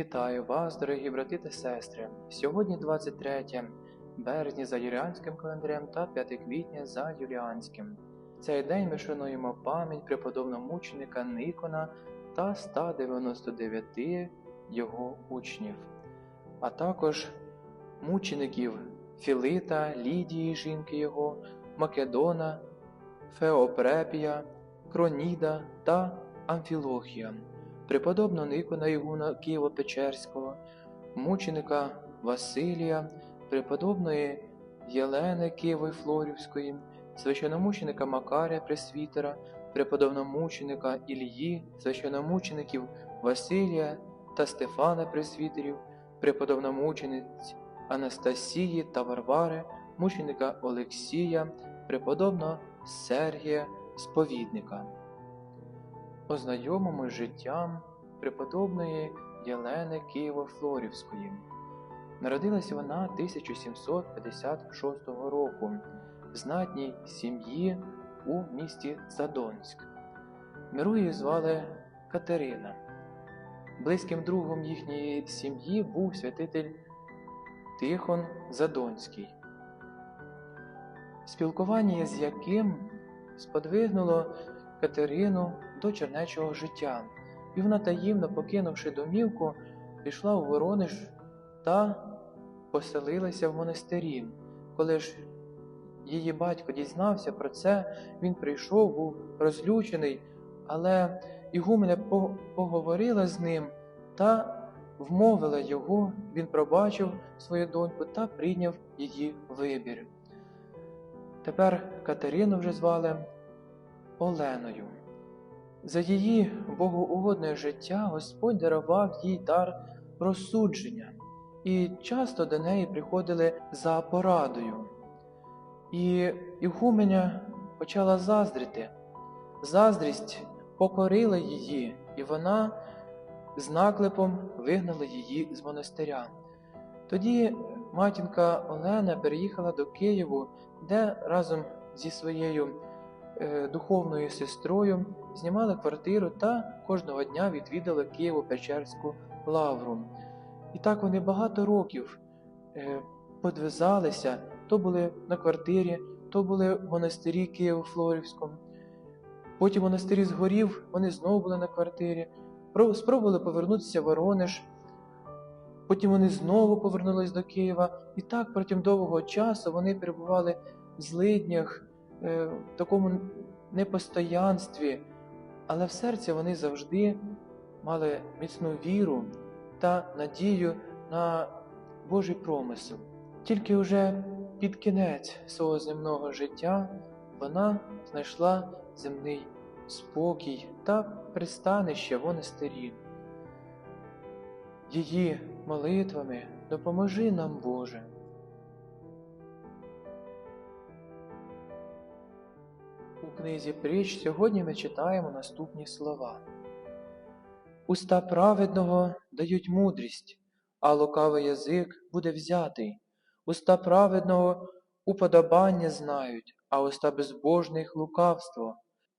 Вітаю вас, дорогі брати та сестри. Сьогодні 23 березня за юліанським календарем та 5 квітня за юліанським. Цей день ми шануємо пам'ять преподобного мученика Никона та 199 його учнів, а також мучеників Філита, Лідії, жінки його, Македона, Феопрепія, Кроніда та Амфілохія преподобного Никона Ігуна Києво-Печерського, мученика Василія, преподобної Єлени Києво-Флорівської, священомученика Макарія Пресвітера, преподобного мученика Ілії, священомучеників Василія та Стефана Пресвітерів, преподобного мучениць Анастасії та Варвари, мученика Олексія, преподобного Сергія Сповідника ознайомимо з життям преподобної Єлени Києво-Флорівської. Народилася вона 1756 року в знатній сім'ї у місті Задонськ. Миру її звали Катерина. Близьким другом їхньої сім'ї був святитель Тихон Задонський, спілкування з яким сподвигнуло Катерину до чернечого життя, і вона таїмно, покинувши домівку, пішла у Воронеж та поселилася в монастирі. Коли ж її батько дізнався про це, він прийшов, був розлючений, але Ігуменя поговорила з ним та вмовила його, він пробачив свою доньку та прийняв її вибір. Тепер Катерину вже звали Оленою. За її богоугодне життя Господь дарував їй дар розсудження, і часто до неї приходили за порадою. І Ігуменя почала заздрити. Заздрість покорила її, і вона з наклепом вигнала її з монастиря. Тоді матінка Олена переїхала до Києву, де разом зі своєю духовною сестрою, знімали квартиру та кожного дня відвідали Києво-Печерську лавру. І так вони багато років е, подвизалися, то були на квартирі, то були в монастирі Києво-Флорівському. Потім монастирі згорів, вони знову були на квартирі, спробували повернутися в Воронеж. Потім вони знову повернулись до Києва, і так протягом довгого часу вони перебували в злиднях, Е, в такому непостоянстві, але в серці вони завжди мали міцну віру та надію на Божий промисел. Тільки вже під кінець свого земного життя вона знайшла земний спокій та пристанище в монастирі. Її молитвами допоможи нам, Боже. Книзі притч сьогодні ми читаємо наступні слова. Уста праведного дають мудрість, а лукавий язик буде взятий. Уста праведного уподобання знають, а уста безбожних лукавство.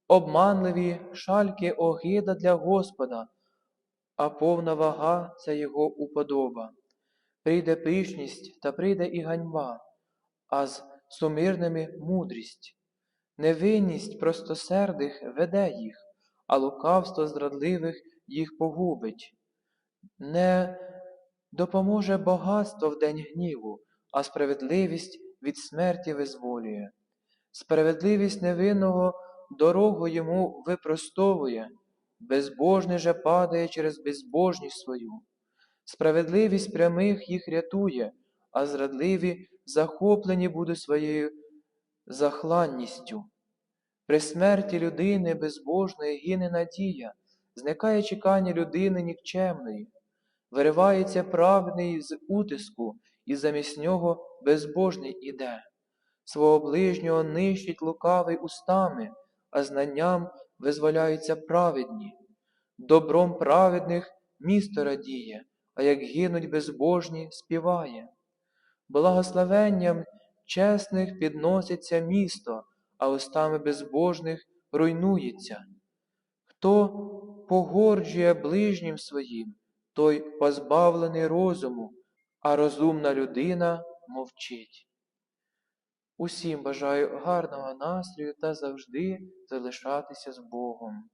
Обманливі шальки огида для Господа, а повна вага це його уподоба. Прийде пишність та прийде і ганьба, а з сумирними мудрість. Невинність простосердих веде їх, а лукавство зрадливих їх погубить. Не допоможе багатство в день гніву, а справедливість від смерті визволює. Справедливість невинного дорогу йому випростовує, безбожний же падає через безбожність свою. Справедливість прямих їх рятує, а зрадливі захоплені будуть своєю захланністю. При смерті людини безбожної гине надія, зникає чекання людини нікчемної, виривається праведний з утиску, і замість нього безбожний іде. Свого ближнього нищить лукавий устами, а знанням визволяються праведні. Добром праведних місто радіє, а як гинуть безбожні, співає. Благословенням чесних підноситься місто, а устами безбожних руйнується. Хто погорджує ближнім своїм, той позбавлений розуму, а розумна людина мовчить. Усім бажаю гарного настрою та завжди залишатися з Богом.